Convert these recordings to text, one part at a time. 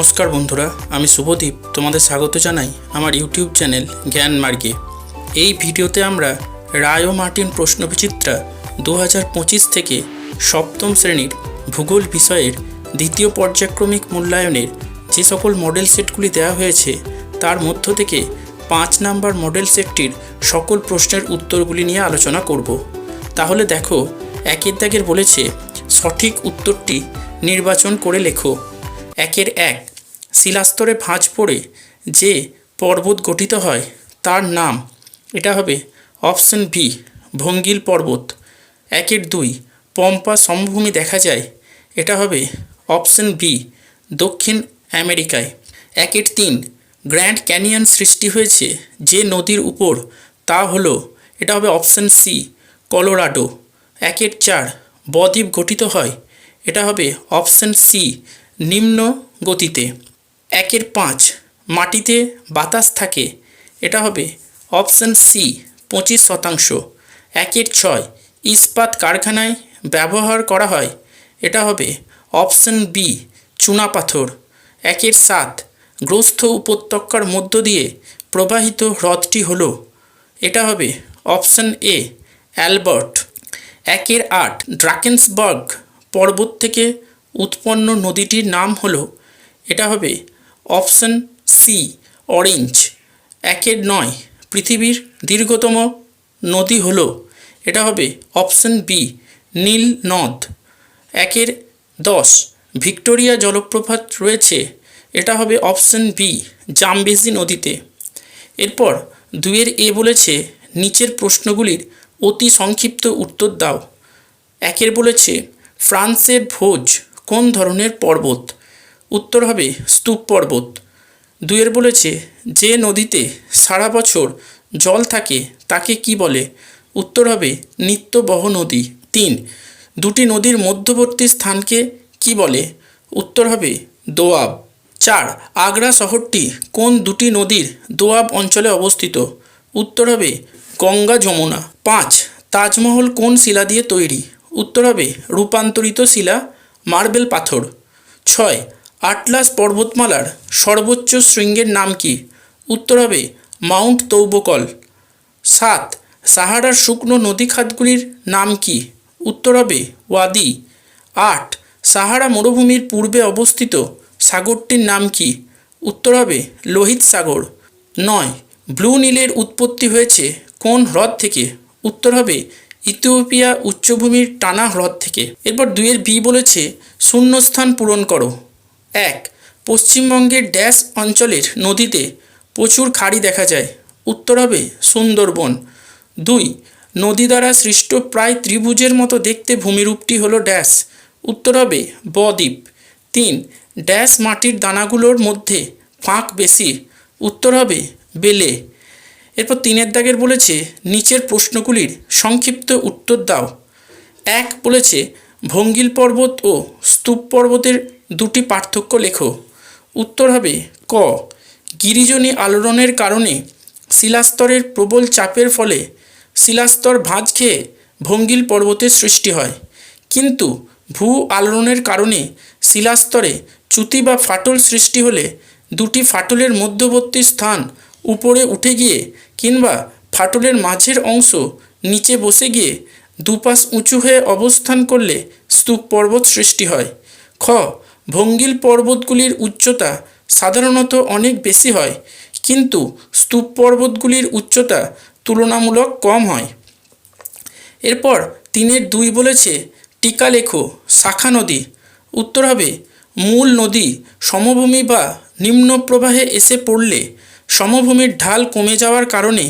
নমস্কার বন্ধুরা, আমি শুভদীপ তোমাদের স্বাগত জানাই আমার ইউটিউব চ্যানেল জ্ঞান মার্গে। এই ভিডিওতে আমরা রায় ও মার্টিন প্রশ্নবিচিত্রা দু হাজার পঁচিশ থেকে সপ্তম শ্রেণির ভূগোল বিষয়ের দ্বিতীয় পর্যায়ক্রমিক মূল্যায়নের যে সকল মডেল সেটগুলি দেওয়া হয়েছে, তার মধ্য থেকে পাঁচ নাম্বার মডেল সেটটির সকল প্রশ্নের উত্তরগুলি নিয়ে আলোচনা করব। তাহলে দেখো, একের দাগের বলেছে সঠিক উত্তরটি নির্বাচন করে লেখো। একের এক শিলাস্তরে ভাঁজ পড়ে যে পর্বত গঠিত হয়, তার নাম, এটা হবে অপশন বি, ভঙ্গিল পর্বত। একের দুই, পম্পা সমভূমি দেখা যায়, এটা হবে অপশন বি, দক্ষিণ আমেরিকায়। একের তিন, গ্র্যান্ড ক্যানিয়ন সৃষ্টি হয়েছে যে নদীর উপর, তা হলো, এটা হবে অপশন সি, কলোরাডো। একের চার, বদ্বীপ গঠিত হয়, এটা হবে অপশন সি, নিম্ন গতিতে। একের পাঁচ, মাটিতে বাতাস থাকে, এটা হবে অপশন সি, পঁচিশ শতাংশ। একের ছয়, ইস্পাত কারখানায় ব্যবহার করা হয়, এটা হবে অপশন বি চুনাপাথর একের সাত গ্রস্থ উপত্যকার মধ্য দিয়ে প্রবাহিত হ্রদটি হলো, এটা হবে অপশন এ অ্যালবার্ট। একের আট, ড্রাকেন্সবার্গ পর্বত থেকে উৎপন্ন নদীটির নাম হলো, এটা হবে অপশন সি, অরেঞ্জ। একের নয়, পৃথিবীর দীর্ঘতম নদী হলো। এটা হবে অপশন বি, নীল নদ। একের দশ, ভিক্টোরিয়া জলপ্রপাত রয়েছে। এটা হবে অপশন বি, জামবেজি নদীতে। এরপর দুয়ের এ বলেছে, নিচের প্রশ্নগুলির অতি সংক্ষিপ্ত উত্তর দাও। একের বলেছে ফ্রান্সের ভোজ কোন ধরনের পর্বত? উত্তর হবে স্তূপ পর্বত। দুয়ের বলেছে, যে নদীতে সারা বছর জল থাকে তাকে কি বলে? উত্তর হবে, নিত্যবহ নদী। তিন, দুটি নদীর মধ্যবর্তী স্থানকে কি বলে? উত্তর হবে, দোয়াব। চার, আগ্রা শহরটি কোন দুটি নদীর দোয়াব অঞ্চলে অবস্থিত? উত্তর হবে, গঙ্গা যমুনা। পাঁচ, তাজমহল কোন শিলা দিয়ে তৈরি? উত্তর হবে, রূপান্তরিত শিলা মার্বেল পাথর। ছয় আটলাস পর্বতমালার সর্বোচ্চ শৃঙ্গের নাম কি? উত্তর হবে মাউন্ট তৌবকল। সাত, সাহারার শুকনো নদী খাতগুলির নাম কি? উত্তর হবে ওয়াদি। আট, সাহারা মরুভূমির পূর্বে অবস্থিত সাগরটির নাম কি? উত্তর হবে লোহিত সাগর। নয়, ব্লু নীলের উৎপত্তি হয়েছে কোন হ্রদ থেকে? উত্তর হবে ইথিওপিয়া উচ্চভূমির টানা হ্রদ থেকে। এরপর দুইয়ের বি বলেছে শূন্যস্থান পূরণ করো। এক, পশ্চিমবঙ্গের ড্যাশ অঞ্চলের নদীতে প্রচুর খাড়ি দেখা যায়। উত্তর হবে সুন্দরবন। দুই, নদী দ্বারা সৃষ্ট প্রায় ত্রিভুজের মতো দেখতে ভূমিরূপটি হলো ড্যাশ। উত্তর হবে বদ্বীপ। তিন, ড্যাশ মাটির দানাগুলোর মধ্যে ফাঁক বেশি। উত্তর হবে বেলে। এরপর তিনের দাগের বলেছে, নিচের প্রশ্নগুলির সংক্ষিপ্ত উত্তর দাও। এক বলেছে, ভঙ্গিল পর্বত ও স্তূপ পর্বতের দুটি পার্থক্য লেখো। উত্তর হবে ক। গিরিজনী আলোড়নের কারণে শিলাস্তরের প্রবল চাপের ফলে শিলাস্তর ভাঁজ খেয়ে ভঙ্গিল পর্বতের সৃষ্টি হয়। কিন্তু ভূ আলোড়নের কারণে শিলাস্তরে চ্যুতি বা ফাটল সৃষ্টি হলে দুটি ফাটলের মধ্যবর্তী স্থান উপরে উঠে গিয়ে কিংবা ফাটলের মাঝের অংশ নিচে বসে গিয়ে দুপাশ উঁচু হয়ে অবস্থান করলে স্তূপ পর্বত সৃষ্টি হয়। খ। ভঙ্গিল পর্বতগুলির উচ্চতা সাধারণত অনেক বেশি হয়, কিন্তু স্তূপ পর্বতগুলির উচ্চতা তুলনামূলক কম হয়। এরপর তিনের দুই বলেছে টিকা লেখো শাখা নদী। উত্তর হবে, মূল নদী সমভূমি বা নিম্ন প্রবাহে এসে পড়লে সমভূমির ঢাল কমে যাওয়ার কারণে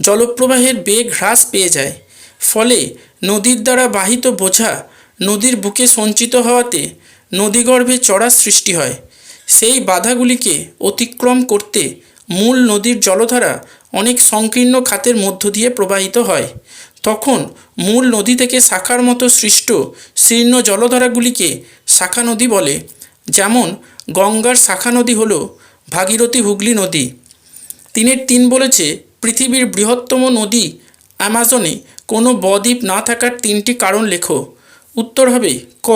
জলপ্রবাহের বেগ হ্রাস পেয়ে যায়। ফলে নদীর দ্বারা বাহিত বোঝা নদীর বুকে সঞ্চিত হওয়াতে নদীগর্ভে চড়ার সৃষ্টি হয়। সেই বাধাগুলিকে অতিক্রম করতে মূল নদীর জলধারা অনেক সংকীর্ণ খাতের মধ্য দিয়ে প্রবাহিত হয়। তখন মূল নদী থেকে শাখার মতো সৃষ্ট শীর্ণ জলধারাগুলিকে শাখা নদী বলে, যেমন গঙ্গার শাখা নদী হল ভাগীরথী হুগলি নদী। তিনের তিন বলেছে, পৃথিবীর বৃহত্তম নদী অ্যামাজনে কোনো বদ্বীপ না থাকার তিনটি কারণ লেখো। উত্তর হবে ক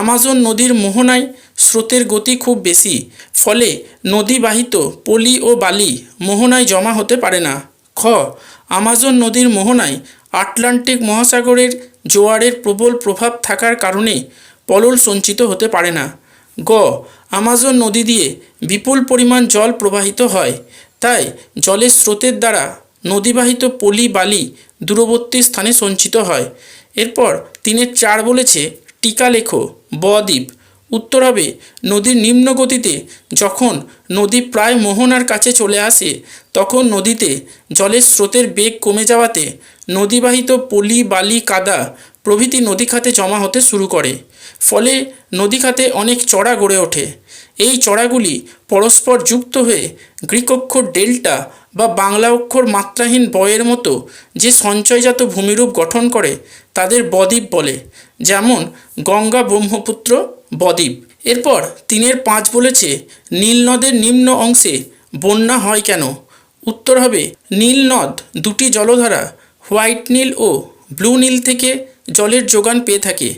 আমাজন নদীর মোহনায় স্রোতের গতি খুব বেশি, ফলে নদীবাহিত পলি ও বালি মোহনায় জমা হতে পারে না। খ, আমাজন নদীর মোহনায় আটলান্টিক মহাসাগরের জোয়ারের প্রবল প্রভাব থাকার কারণে পলল সঞ্চিত হতে পারে না। গ, আমাজন নদী দিয়ে বিপুল পরিমাণ জল প্রবাহিত হয়, তাই জলের স্রোতের দ্বারা নদীবাহিত পলি বালি দূরবর্তী স্থানে সঞ্চিত হয়। এরপর তিনের চার বলেছে, টিকা লেখো। বদ্বীপ উত্তর হবে, নদীর নিম্ন গতিতে যখন নদী প্রায় মোহনার কাছে চলে আসে, তখন নদীতে জলের স্রোতের বেগ কমে যাওয়াতে নদীবাহিত পলি, বালি, কাদা প্রভৃতি নদী খাতে জমা হতে শুরু করে, ফলে নদী খাতে অনেক চড়া গড়ে ওঠে। এই চড়াগুলি পরস্পর যুক্ত হয়ে গ্রিক অক্ষর ডেল্টা বা বাংলা অক্ষর মাত্রাহীন বয়ের মতো যে সঞ্চয়জাত ভূমিরূপ গঠন করে, তাদের বদ্বীপ বলে, যেমন গঙ্গা ব্রহ্মপুত্র বদ্বীপ। এরপর তিনের পাঁচ বলেছে, নীল নদের নিম্ন অংশে বন্যা হয় কেন? উত্তর হবে, নীল নদ দুটি জলধারা, হোয়াইট নীল ও ব্লু নীল থেকে জলের যোগান পেয়ে থাকে।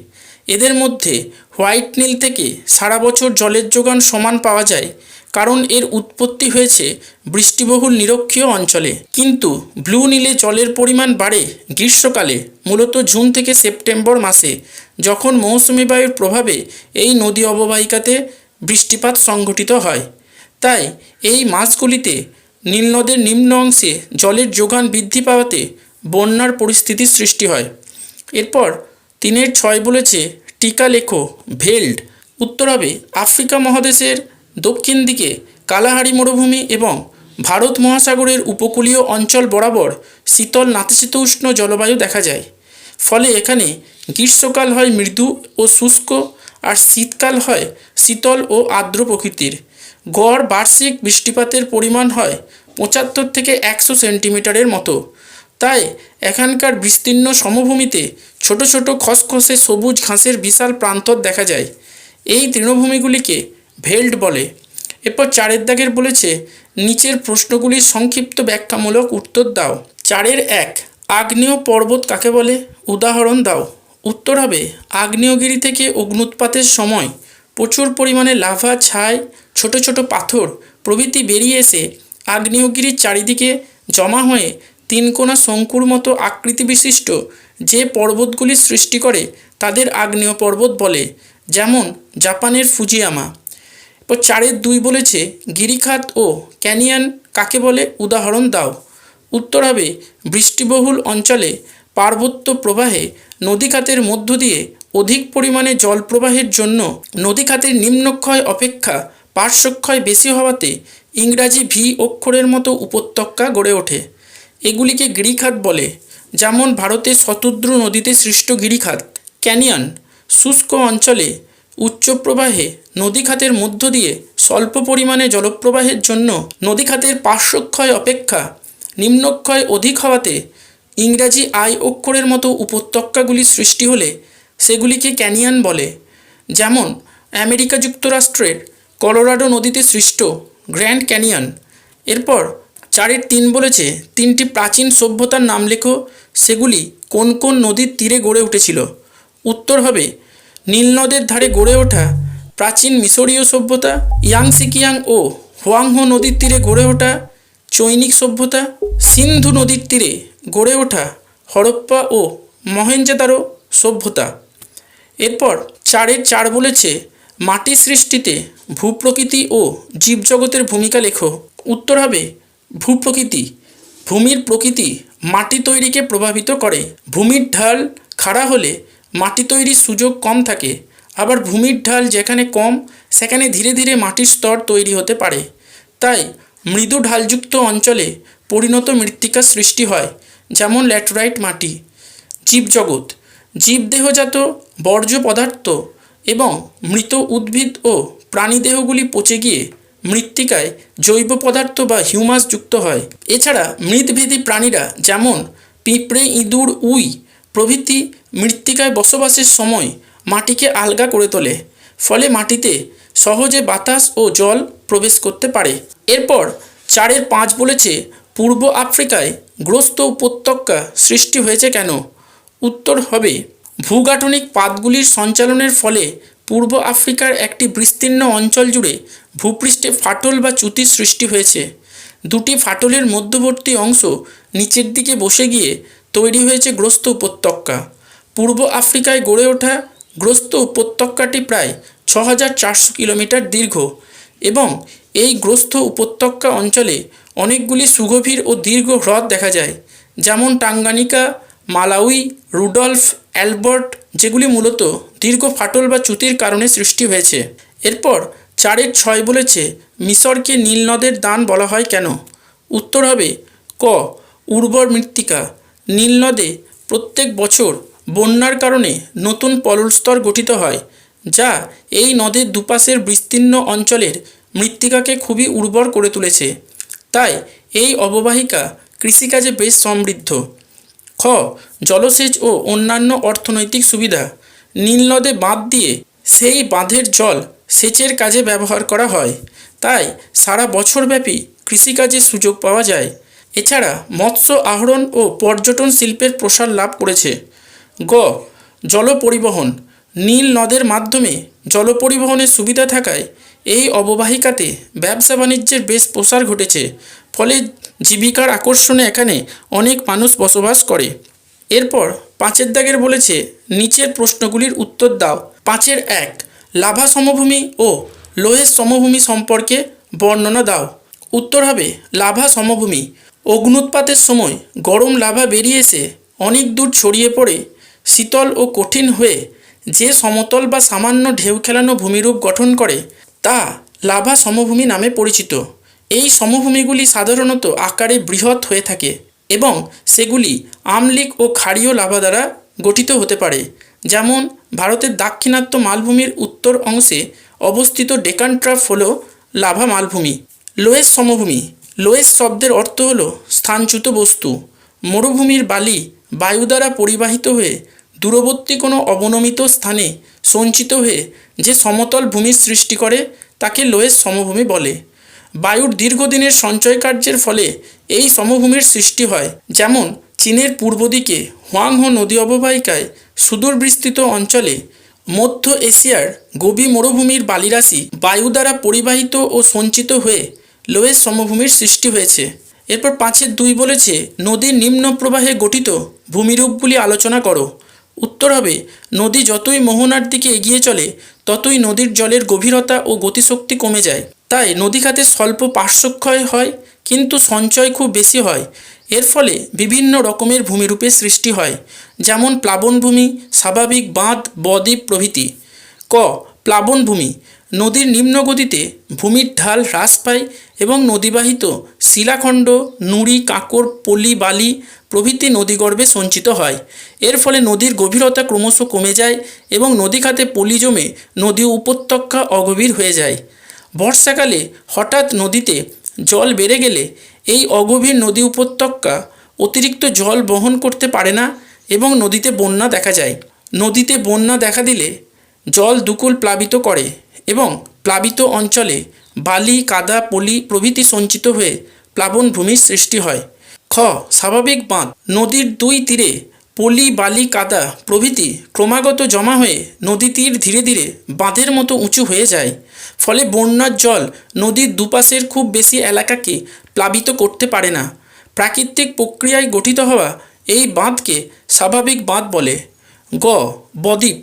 এদের মধ্যে হোয়াইট নীল থেকে সারা বছর জলের যোগান সমান পাওয়া যায়। কারণ এর উৎপত্তি হয়েছে বৃষ্টিবহুল নিরক্ষীয় অঞ্চলে। কিন্তু ব্লু নীলে জলের পরিমাণ বাড়ে গ্রীষ্মকালে, মূলত জুন থেকে সেপ্টেম্বর মাসে, যখন মৌসুমি বায়ুর প্রভাবে এই নদী অববাহিকাতে বৃষ্টিপাত সংঘটিত হয়। তাই এই মাসগুলিতে নীলনদের নিম্ন অংশে জলের যোগান বৃদ্ধি পাওয়াতে বন্যার পরিস্থিতির সৃষ্টি হয়। এরপর তিনের ছয় বলেছে টিকা লেখো, ভেল্ড। উত্তর হবে আফ্রিকা মহাদেশের দক্ষিণ দিকে কালাহারি মরুভূমি এবং ভারত মহাসাগরের উপকূলীয় অঞ্চল বরাবর শীতল নাতিশীতোষ্ণ জলবায়ু দেখা যায়। ফলে এখানে গ্রীষ্মকাল হয় মৃদু ও শুষ্ক, আর শীতকাল হয় শীতল ও আর্দ্র প্রকৃতির। গড় বার্ষিক বৃষ্টিপাতের পরিমাণ হয় পঁচাত্তর থেকে একশো সেন্টিমিটারের মতো। তাই এখানকার বিস্তীর্ণ সমভূমিতে ছোট ছোট খসখসে সবুজ ঘাসের বিশাল প্রান্তর দেখা যায়। এই তৃণভূমিগুলিকে ভেল্ড বলে। এরপর চারের দাগের বলেছে, নিচের প্রশ্নগুলির সংক্ষিপ্ত ব্যাখ্যামূলক উত্তর দাও। চারের এক, আগ্নেয় পর্বত কাকে বলে? উদাহরণ দাও। উত্তর হবে, আগ্নেয়গিরি থেকে অগ্নুৎপাতের সময় প্রচুর পরিমাণে লাভা, ছাই, ছোট ছোট পাথর প্রভৃতি বেরিয়ে এসে আগ্নেয়গিরির চারিদিকে জমা হয়ে তিনকোনা শঙ্কুর মতো আকৃতি বিশিষ্ট যে পর্বতগুলি সৃষ্টি করে, তাদের আগ্নেয় পর্বত বলে, যেমন জাপানের ফুজিয়ামা। এরপর চারের দুই বলেছে, গিরিখাত ও ক্যানিয়ান কাকে বলে? উদাহরণ দাও। উত্তর হবে, বৃষ্টিবহুল অঞ্চলে পার্বত্য প্রবাহে নদীখাতের মধ্য দিয়ে অধিক পরিমাণে জল প্রবাহের জন্য নদীখাতের নিম্নক্ষয় অপেক্ষা পার্শ্বক্ষয় বেশি হওয়াতে ইংরাজি ভি অক্ষরের মতো উপত্যকা গড়ে ওঠে। এগুলিকে গিরিখাত বলে, যেমন ভারতের শতদ্রু নদীতে সৃষ্ট গিরিখাত, ক্যানিয়ন শুষ্ক অঞ্চলে উচ্চ প্রবাহে নদীখাতের মধ্য দিয়ে স্বল্প পরিমাণে জলপ্রবাহের জন্য নদীখাতের পার্শ্বক্ষয় অপেক্ষা নিম্নক্ষয় অধিক হওয়াতে ইংরাজি আই অক্ষরের মতো উপত্যকাগুলি সৃষ্টি হলে সেগুলিকে ক্যানিয়ান বলে, যেমন আমেরিকা যুক্তরাষ্ট্রের কলোরাডো নদীতে সৃষ্ট গ্র্যান্ড ক্যানিয়ন। এরপর চারের তিন বলেছে তিনটি প্রাচীন সভ্যতার নাম লেখো, সেগুলি কোন কোন নদীর তীরে গড়ে উঠেছিল। উত্তর হবে নীলনদের ধারে গড়ে ওঠা প্রাচীন মিশরীয় সভ্যতা, ইয়াংসিকিয়াং ও হোয়াংহো নদীর তীরে গড়ে ওঠা চৈনিক সভ্যতা, সিন্ধু নদীর তীরে গড়ে ওঠা হরপ্পা ও মহেঞ্জোদারো সভ্যতা। এরপর চারের চার বলেছে মাটি সৃষ্টিতে ভূপ্রকৃতি ও জীবজগতের ভূমিকা লেখো। উত্তর হবে, ভূপ্রকৃতি। ভূমির প্রকৃতি মাটি তৈরিকে প্রভাবিত করে। ভূমির ঢাল খাড়া হলে মাটি তৈরির সুযোগ কম থাকে, আবার ভূমির ঢাল যেখানে কম, সেখানে ধীরে ধীরে মাটির স্তর তৈরি হতে পারে। তাই মৃদু ঢালযুক্ত অঞ্চলে পরিণত মৃত্তিকা সৃষ্টি হয়, যেমন ল্যাটেরাইট মাটি, জীবজগৎ, জীবদেহজাত বর্জ্য পদার্থ এবং মৃত উদ্ভিদ ও প্রাণীদেহগুলি পচে গিয়ে মৃত্তিকায় জৈব পদার্থ বা হিউমাস যুক্ত হয়। এছাড়া মৃতভেদী প্রাণীরা যেমন পিঁপড়ে, ইঁদুর, উই প্রভৃতি মৃত্তিকায় বসবাসের সময় মাটিকে আলগা করে তোলে, ফলে মাটিতে সহজে বাতাস ও জল প্রবেশ করতে পারে। এরপর চারের পাঁচ বলেছে, পূর্ব আফ্রিকায় গ্রস্ত উপত্যকা সৃষ্টি হয়েছে কেন? উত্তর হবে, ভূগাঠনিক পাতগুলির সঞ্চালনের ফলে পূর্ব আফ্রিকার একটি বিস্তীর্ণ অঞ্চল জুড়ে ভূপৃষ্ঠে ফাটল বা চ্যুতির সৃষ্টি হয়েছে। দুটি ফাটলের মধ্যবর্তী অংশ নিচের দিকে বসে গিয়ে তৈরি হয়েছে গ্রস্ত উপত্যকা। পূর্ব আফ্রিকায় গড়ে ওঠা গ্রস্ত উপত্যকাটি প্রায় ছ হাজার চারশো কিলোমিটার দীর্ঘ এবং এই গ্রস্ত উপত্যকা অঞ্চলে অনেকগুলি সুগভীর ও দীর্ঘ হ্রদ দেখা যায়, যেমন টাঙ্গানিকা, মালাউই, রুডলফ, অ্যালবার্ট, যেগুলি মূলত দীর্ঘ ফাটল বা চ্যুতির কারণে সৃষ্টি হয়েছে। এরপর চারের ছয় বলেছে মিশরকে নীল নদের দান বলা হয় কেন? উত্তর হবে, ক, উর্বর মৃত্তিকা। নীল নদে প্রত্যেক বছর বন্যার কারণে নতুন পললস্তর গঠিত হয়, যা এই নদের দুপাশের বিস্তীর্ণ অঞ্চলের মৃত্তিকাকে খুবই উর্বর করে তুলেছে। তাই এই অববাহিকা কৃষিকাজে বেশ সমৃদ্ধ। খ. জলসেচ ও অন্যান্য অর্থনৈতিক সুবিধা। নীল নদে বাঁধ দিয়ে সেই বাঁধের জল সেচের কাজে ব্যবহার করা হয়। তাই সারা বছরব্যাপী কৃষিকাজে সুযোগ পাওয়া যায়। এছাড়া মৎস্য আহরণ ও পর্যটন শিল্পের প্রসার লাভ করেছে। গ জল পরিবহন নীল নদের মাধ্যমে জল পরিবহনের সুবিধা থাকায় এই অববাহিকাতে ব্যবসা বাণিজ্যের বেশ প্রসার ঘটেছে, ফলে জীবিকার আকর্ষণে এখানে অনেক মানুষ বসবাস করে। এরপর পাঁচের দাগের বলেছে, নিচের প্রশ্নগুলির উত্তর দাও। পাঁচের এক, লাভা সমভূমি ও লোহের সমভূমি সম্পর্কে বর্ণনা দাও। উত্তর হবে, লাভা সমভূমি। অগ্নুৎপাতের সময় গরম লাভা বেরিয়ে এসে অনেক দূর ছড়িয়ে পড়ে শীতল ও কঠিন হয়ে যে সমতল বা সামান্য ঢেউ খেলানো ভূমিরূপ গঠন করে, তা লাভা সমভূমি নামে পরিচিত। এই সমভূমিগুলি সাধারণত আকারে বৃহৎ হয়ে থাকে এবং সেগুলি আমলিক ও ক্ষারীয় লাভা দ্বারা গঠিত হতে পারে। যেমন, ভারতের দাক্ষিণাত্য মালভূমির উত্তর অংশে অবস্থিত ডেকান ট্রাফ হল লাভা মালভূমি। লোয়েস সমভূমি। লোয়েস শব্দের অর্থ হল স্থানচ্যুত বস্তু। মরুভূমির বালি বায়ু দ্বারা পরিবাহিত হয়ে দূরবর্তী কোনো অবনমিত স্থানে সঞ্চিত হয়ে যে সমতল ভূমির সৃষ্টি করে, তাকে লোয়েস সমভূমি বলে। বায়ুর দীর্ঘদিনের সঞ্চয় কার্যের ফলে এই সমভূমির সৃষ্টি হয়। যেমন, চীনের পূর্ব দিকে হোয়াংহো নদী অববাহিকায় সুদূর বিস্তৃত অঞ্চলে মধ্য এশিয়ার গোবি মরুভূমির বালিরাশি বায়ু দ্বারা পরিবাহিত ও সঞ্চিত হয়ে লোয়েস সমভূমির সৃষ্টি হয়েছে। এরপর পাঁচের দুই বলেছে, নদীর নিম্ন প্রবাহে গঠিত ভূমিরূপগুলি আলোচনা করো। উত্তর হবে, নদী যতই মোহনার দিকে এগিয়ে চলে, ততই নদীর জলের গভীরতা ও গতিশক্তি কমে যায়। তাই নদী খাতে স্বল্প পার্শ্বক্ষয় হয়, কিন্তু সঞ্চয় খুব বেশি হয়। এর ফলে বিভিন্ন রকমের ভূমিরূপের সৃষ্টি হয়, যেমন প্লাবনভূমি, স্বাভাবিক বাঁধ, বদ্বীপ প্রভৃতি। ক, প্লাবনভূমি নদীর নিম্ন গতিতে ভূমির ঢাল হ্রাস পায় এবং নদীবাহিত শিলাখণ্ড, নুড়ি কাঁকড় পলি, বালি প্রভৃতি নদীগর্ভে সঞ্চিত হয়। এর ফলে নদীর গভীরতা ক্রমশ কমে যায় এবং নদী খাতে পলি জমে নদী উপত্যকা অগভীর হয়ে যায়। বর্ষাকালে হঠাৎ নদীতে জল বেড়ে গেলে এই অগভীর নদী উপত্যকা অতিরিক্ত জল বহন করতে পারে না এবং নদীতে বন্যা দেখা যায়। নদীতে বন্যা দেখা দিলে জল দুকুল প্লাবিত করে। এবং প্লাবিত অঞ্চলে বালি, কাদা, পলি প্রভৃতি সঞ্চিত হয়ে প্লাবনভূমির সৃষ্টি হয়। খ, স্বাভাবিক বাঁধ। নদীর দুই তীরে পলি, বালি, কাদা প্রভৃতি ক্রমাগত জমা হয়ে নদী তীর ধীরে ধীরে বাঁধের মতো উঁচু হয়ে যায়। ফলে বন্যার জল নদীর দুপাশের খুব বেশি এলাকাকে প্লাবিত করতে পারে না। প্রাকৃতিক প্রক্রিয়ায় গঠিত হওয়া এই বাঁধকে স্বাভাবিক বাঁধ বলে। গ, বদ্বীপ।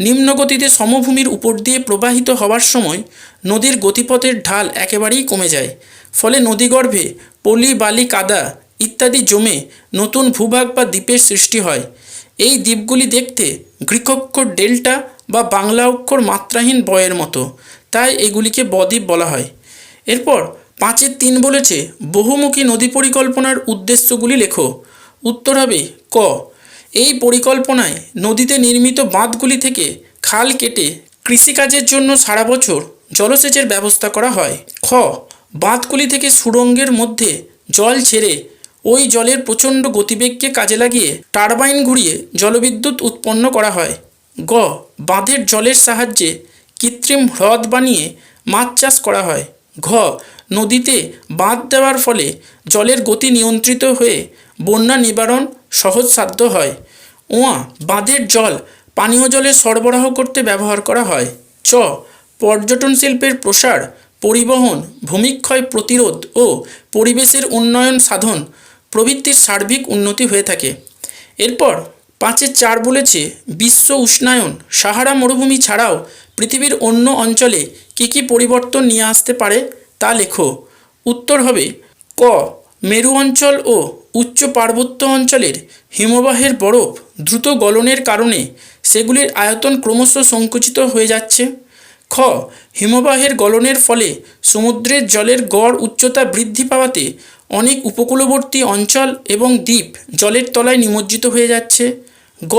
নিম্নগতিতে সমভূমির উপর দিয়ে প্রবাহিত হওয়ার সময় নদীর গতিপথের ঢাল একেবারেই কমে যায়। ফলে নদীগর্ভে পলি বালি কাদা ইত্যাদি জমে নতুন ভূভাগ বা দ্বীপের সৃষ্টি হয়। এই দ্বীপগুলি দেখতে গ্রীকক্ষর ডেল্টা বা বাংলা অক্ষর মাত্রাহীন বয়ের মতো, তাই এগুলিকে বদ্বীপ বলা হয়। এরপর পাঁচের তিন বলেছে, বহুমুখী নদী পরিকল্পনার উদ্দেশ্যগুলি লেখো। উত্তর হবে ক এই পরিকল্পনায় নদীতে নির্মিত বাঁধগুলি থেকে খাল কেটে কৃষিকাজের জন্য সারা বছর জলসেচের ব্যবস্থা করা হয়। খ, বাঁধগুলি থেকে সুড়ঙ্গের মধ্যে জল ছেড়ে ওই জলের প্রচণ্ড গতিবেগকে কাজে লাগিয়ে টারবাইন ঘুরিয়ে জলবিদ্যুৎ উৎপন্ন করা হয়। গ, বাঁধের জলের সাহায্যে কৃত্রিম হ্রদ বানিয়ে মাছ চাষ করা হয়। ঘ নদীতে বাঁধ দেওয়ার ফলে জলের গতি নিয়ন্ত্রিত হয়ে বন্যা নিবারণ সহজসাধ্য হয়। ওয়া বাঁধের জল পানীয় জলে সরবরাহ করতে ব্যবহার করা হয়। চ পর্যটন শিল্পের প্রসার, পরিবহন, ভূমিক্ষয় প্রতিরোধ ও পরিবেশের উন্নয়ন সাধন প্রভৃতির সার্বিক উন্নতি হয়ে থাকে। এরপর পাঁচে চার বলেছে, বিশ্ব উষ্ণায়ন, সাহারা মরুভূমি ছাড়াও পৃথিবীর অন্য অঞ্চলে কী কী পরিবর্তন নিয়ে আসতে পারে? তা লেখো। উত্তর হবে, ক, মেরু অঞ্চল ও উচ্চ পার্বত্য অঞ্চলের হিমবাহের বরফ দ্রুত গলনের কারণে সেগুলির আয়তন ক্রমশ সংকুচিত হয়ে যাচ্ছে। খ, হিমবাহের গলনের ফলে সমুদ্রের জলের গড় উচ্চতা বৃদ্ধি পাওয়াতে অনেক উপকূলবর্তী অঞ্চল এবং দ্বীপ জলের তলায় নিমজ্জিত হয়ে যাচ্ছে। গ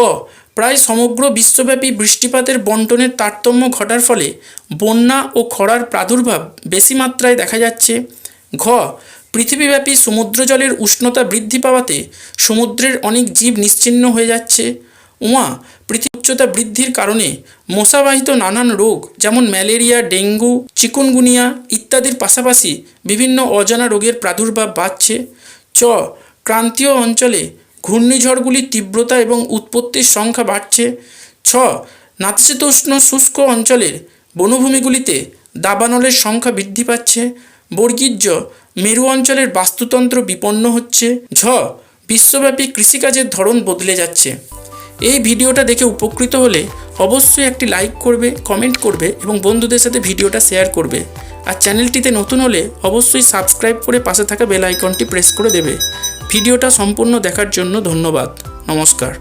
প্রায় সমগ্র বিশ্বব্যাপী বৃষ্টিপাতের বন্টনের তারতম্য ঘটার ফলে বন্যা ও খরার প্রাদুর্ভাব বেশি মাত্রায় দেখা যাচ্ছে। ঘ, পৃথিবীব্যাপী সমুদ্র জলের উষ্ণতা বৃদ্ধি পাওয়াতে সমুদ্রের অনেক জীব নিশ্চিহ্ন হয়ে যাচ্ছে। উমা পৃথিবী উচ্চতা বৃদ্ধির কারণে মশাবাহিত নানান রোগ যেমন ম্যালেরিয়া, ডেঙ্গু, চিকুনগুনিয়া ইত্যাদির পাশাপাশি বিভিন্ন অজানা রোগের প্রাদুর্ভাব বাড়ছে। চ, ক্রান্তীয় অঞ্চলে ঘূর্ণিঝড়গুলির তীব্রতা এবং উৎপত্তির সংখ্যা বাড়ছে। ছ, নাতিশীতোষ্ণ শুষ্ক অঞ্চলের বনভূমিগুলিতে দাবানলের সংখ্যা বৃদ্ধি পাচ্ছে। বর্গীর্য মেরু অঞ্চলের বাস্তুতন্ত্র বিপন্ন হচ্ছে। ঝ, বিশ্বব্যাপী কৃষিকাজের ধরন বদলে যাচ্ছে। এই ভিডিওটা দেখে উপকৃত হলে অবশ্যই একটি লাইক করবে, কমেন্ট করবে এবং বন্ধুদের সাথে ভিডিওটা শেয়ার করবে। আর চ্যানেলটিতে নতুন হলে অবশ্যই সাবস্ক্রাইব করে পাশে থাকা বেল আইকনটি প্রেস করে দেবে। ভিডিওটা সম্পূর্ণ দেখার জন্য ধন্যবাদ। নমস্কার।